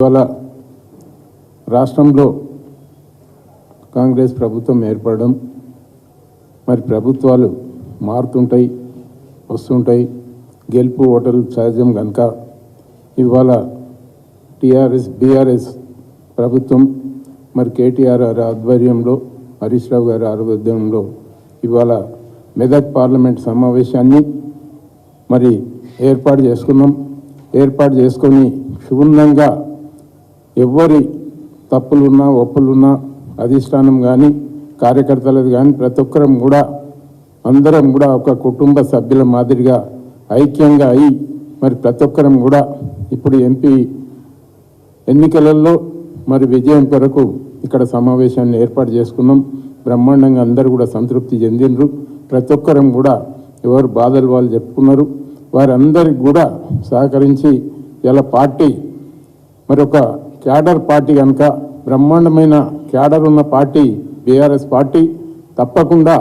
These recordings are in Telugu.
ఇవాళ రాష్ట్రంలో కాంగ్రెస్ ప్రభుత్వం ఏర్పడడం మరి ప్రభుత్వాలు మారుతుంటాయి వస్తుంటాయి గెలుపు ఓటర్లు సహజం కనుక ఇవాళ టీఆర్ఎస్ బీఆర్ఎస్ ప్రభుత్వం మరి కేటీఆర్ గారి ఆధ్వర్యంలో హరీష్ రావు గారి ఆధ్వర్యంలో ఇవాళ మెదక్ పార్లమెంట్ సమావేశాన్ని మరి ఏర్పాటు చేసుకున్నాం. ఏర్పాటు చేసుకొని క్షుణ్ణంగా ఎవరి తప్పులున్నా ఒప్పులున్నా అధిష్టానం కానీ కార్యకర్తలది కానీ ప్రతి ఒక్కరం కూడా అందరం కూడా ఒక కుటుంబ సభ్యుల మాదిరిగా ఐక్యంగా అయి మరి ప్రతి ఒక్కరం కూడా ఇప్పుడు ఎంపీ ఎన్నికలలో మరి విజయం కొరకు ఇక్కడ సమావేశాన్ని ఏర్పాటు చేసుకున్నాం. బ్రహ్మాండంగా అందరూ కూడా సంతృప్తి చెందినరు ప్రతి ఒక్కరం కూడా ఎవరు బాధలు వాళ్ళు చెప్పుకున్నారు. వారందరికి కూడా సహకరించి ఇలా పార్టీ మరి ఒక క్యాడర్ పార్టీ కనుక బ్రహ్మాండమైన క్యాడర్ ఉన్న పార్టీ బీఆర్ఎస్ పార్టీ తప్పకుండా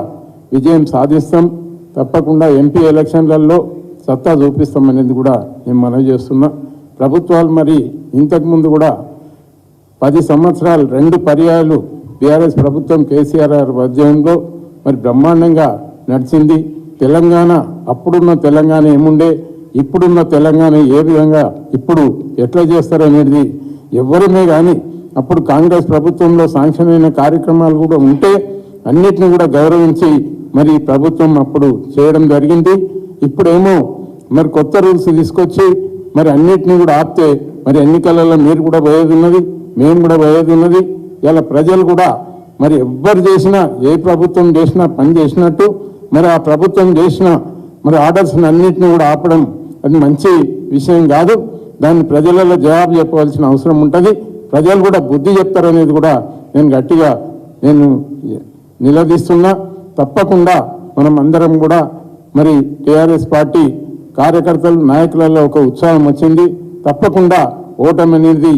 విజయం సాధిస్తాం. తప్పకుండా ఎంపీ ఎలక్షన్లలో సత్తా చూపిస్తామనేది కూడా నేను మనవి చేస్తున్నా. ప్రభుత్వాలు మరి ఇంతకుముందు కూడా పది సంవత్సరాలు రెండు పర్యాయాలు బీఆర్ఎస్ ప్రభుత్వం కేసీఆర్ గారి మరి బ్రహ్మాండంగా నడిచింది. తెలంగాణ అప్పుడున్న తెలంగాణ ఏముండే? ఇప్పుడున్న తెలంగాణ ఏ విధంగా ఇప్పుడు ఎట్లా చేస్తారనేది ఎవరమే కానీ అప్పుడు కాంగ్రెస్ ప్రభుత్వంలో శాంక్షన్ అయిన కార్యక్రమాలు కూడా ఉంటే అన్నిటిని కూడా గౌరవించి మరి ప్రభుత్వం అప్పుడు చేయడం జరిగింది. ఇప్పుడేమో మరి కొత్త రూల్స్ తీసుకొచ్చి మరి అన్నిటిని కూడా ఆపితే మరి ఎన్నికలలో మీరు కూడా పోయేది ఉన్నది మేము కూడా పోయేది ఉన్నది. ఇలా ప్రజలు కూడా మరి ఎవ్వరు చేసినా ఏ ప్రభుత్వం చేసినా పని చేసినట్టు మరి ఆ ప్రభుత్వం చేసిన మరి ఆర్డర్స్ అన్నింటినీ కూడా ఆపడం అది మంచి విషయం కాదు. దాన్ని ప్రజలలో జవాబు చెప్పవలసిన అవసరం ఉంటుంది. ప్రజలు కూడా బుద్ధి చెప్తారనేది కూడా నేను గట్టిగా నేను నిలదీస్తున్నా. తప్పకుండా మనం అందరం కూడా మరి టీఆర్ఎస్ పార్టీ కార్యకర్తలు నాయకులలో ఒక ఉత్సాహం వచ్చింది. తప్పకుండా ఓటమి అనేది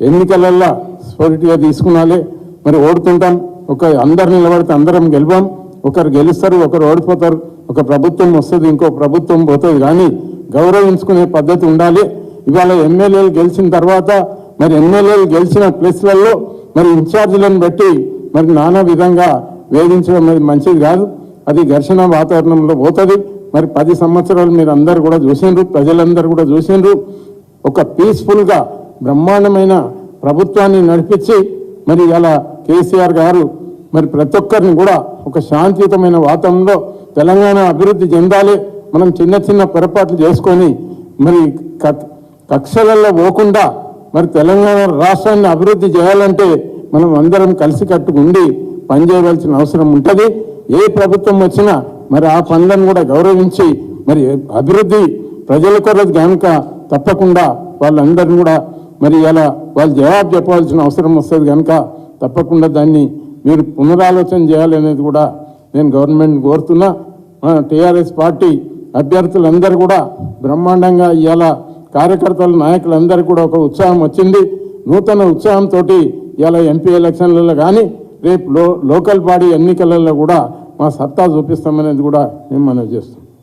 ఎన్నికలల్లో స్ఫూర్తిగా తీసుకున్నాలే. మరి ఓడుతుంటాం. ఒక అందరు నిలబడితే అందరం గెలవం. ఒకరు గెలుస్తారు ఒకరు ఓడిపోతారు. ఒక ప్రభుత్వం వస్తుంది ఇంకో ప్రభుత్వం పోతుంది. కానీ గౌరవించుకునే పద్ధతి ఉండాలి. ఇవాళ ఎమ్మెల్యేలు గెలిచిన తర్వాత మరి ఎమ్మెల్యేలు గెలిచిన ప్లేస్లలో మరి ఇన్ఛార్జీలను బట్టి మరి నానా విధంగా వేధించడం మరి మంచిది కాదు. అది ఘర్షణ వాతావరణంలో పోతుంది. మరి పది సంవత్సరాలు మీరు అందరు కూడా చూసిండ్రు ప్రజలందరూ కూడా చూసిండ్రు. ఒక పీస్ఫుల్గా బ్రహ్మాండమైన ప్రభుత్వాన్ని నడిపించి మరి ఇలా కేసీఆర్ గారు మరి ప్రతి ఒక్కరిని కూడా ఒక శాంతియుతమైన వాతావరణంలో తెలంగాణ అభివృద్ధి చెందాలి. మనం చిన్న చిన్న పొరపాట్లు చేసుకొని మరి కక్షలలో పోకుండా మరి తెలంగాణ రాష్ట్రాన్ని అభివృద్ధి చేయాలంటే మనం అందరం కలిసికట్టుగా ఉండి పనిచేయవలసిన అవసరం ఉంటుంది. ఏ ప్రభుత్వం వచ్చినా మరి ఆ పనులను కూడా గౌరవించి మరి అభివృద్ధి ప్రజల కొరకు కనుక తప్పకుండా వాళ్ళందరినీ కూడా మరి ఇలా వాళ్ళు జవాబు చెప్పవలసిన అవసరం వస్తుంది కనుక తప్పకుండా దాన్ని మీరు పునరాలోచన చేయాలనేది కూడా నేను గవర్నమెంట్ కోరుతున్నా. టీఆర్ఎస్ పార్టీ అభ్యర్థులందరూ కూడా బ్రహ్మాండంగా ఇవాళ కార్యకర్తలు నాయకులందరూ కూడా ఒక ఉత్సాహం వచ్చింది. నూతన ఉత్సాహంతో ఇలా ఎంపీ ఎలక్షన్లలో కానీ రేపు లో లోకల్ బాడీ ఎన్నికలలో కూడా మా సత్తా చూపిస్తామనేది కూడా మేము మనవి చేస్తాం